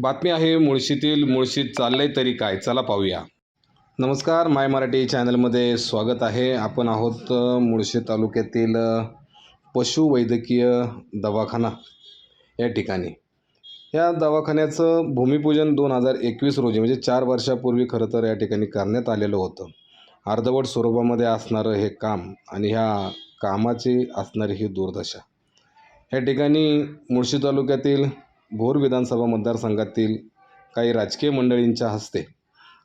बातमी आहे मुळशीतील मुळशीत चाललंय तरी काय? चला पाहूया. नमस्कार माय मराठी चॅनलमध्ये स्वागत आहे. आपण आहोत मुळशी तालुक्यातील पशुवैद्यकीय दवाखाना या ठिकाणी. या दवाखान्याचं भूमिपूजन दोन हजार एकवीस रोजी म्हणजे चार वर्षापूर्वी खरं तर या ठिकाणी करण्यात आलेलं होतं. अर्धवट स्वरूपामध्ये असणारं हे काम आणि ह्या कामाची असणारी ही दुर्दशा. या ठिकाणी मुळशी तालुक्यातील भोर विधानसभा मतदारसंघातील काही राजकीय मंडळींच्या हस्ते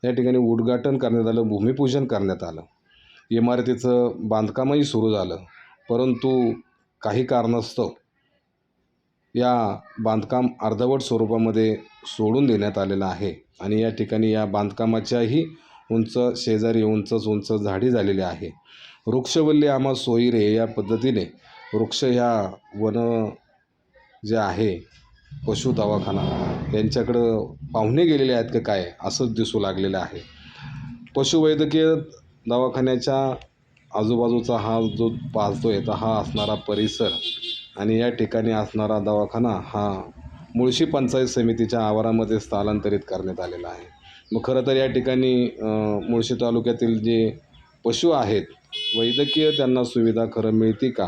या ठिकाणी उद्घाटन करण्यात आलं भूमिपूजन करण्यात आलं. इमारतीचं बांधकामही सुरू झालं. परंतु काही कारणास्तव या बांधकाम अर्धवट स्वरूपामध्ये सोडून देण्यात आलेलं आहे आणि या ठिकाणी या बांधकामाच्याही उंच शेजारी उंचच उंच झाडी झालेली आहे. वृक्षवल्ली आम्हा सोयरे या पद्धतीने वृक्ष ह्या वन जे आहे पशु दवाखाना यांच्याकडं पाहुणे गेलेले आहेत का काय असंच दिसू लागलेलं आहे. पशुवैद्यकीय दवाखान्याच्या आजूबाजूचा हा जो पाहतो आहे तर हा असणारा परिसर आणि या ठिकाणी असणारा दवाखाना हा मुळशी पंचायत समितीच्या आवारामध्ये स्थलांतरित करण्यात आलेला आहे. मग खरं तर या ठिकाणी मुळशी तालुक्यातील जे पशु आहेत वैद्यकीय त्यांना सुविधा खरं मिळते का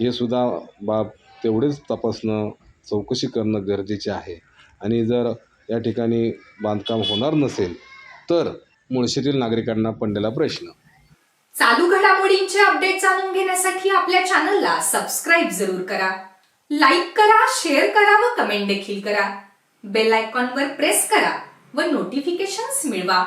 हे सुद्धा बाब तेवढेच तपासणं चौकशी करणं गरजेचे आहे. आणि जर या ठिकाणी बांधकाम होणार नसेल तर मुळशीतील नागरिकांना पडलेला प्रश्न. चालू घडामोडींचे अपडेट जाणून घेण्यासाठी आपल्या चॅनलला सबस्क्राईब जरूर करा. लाईक करा शेअर करा व कमेंट देखील करा. बेल आयकॉनवर प्रेस करा व नोटिफिकेशन्स मिळवा.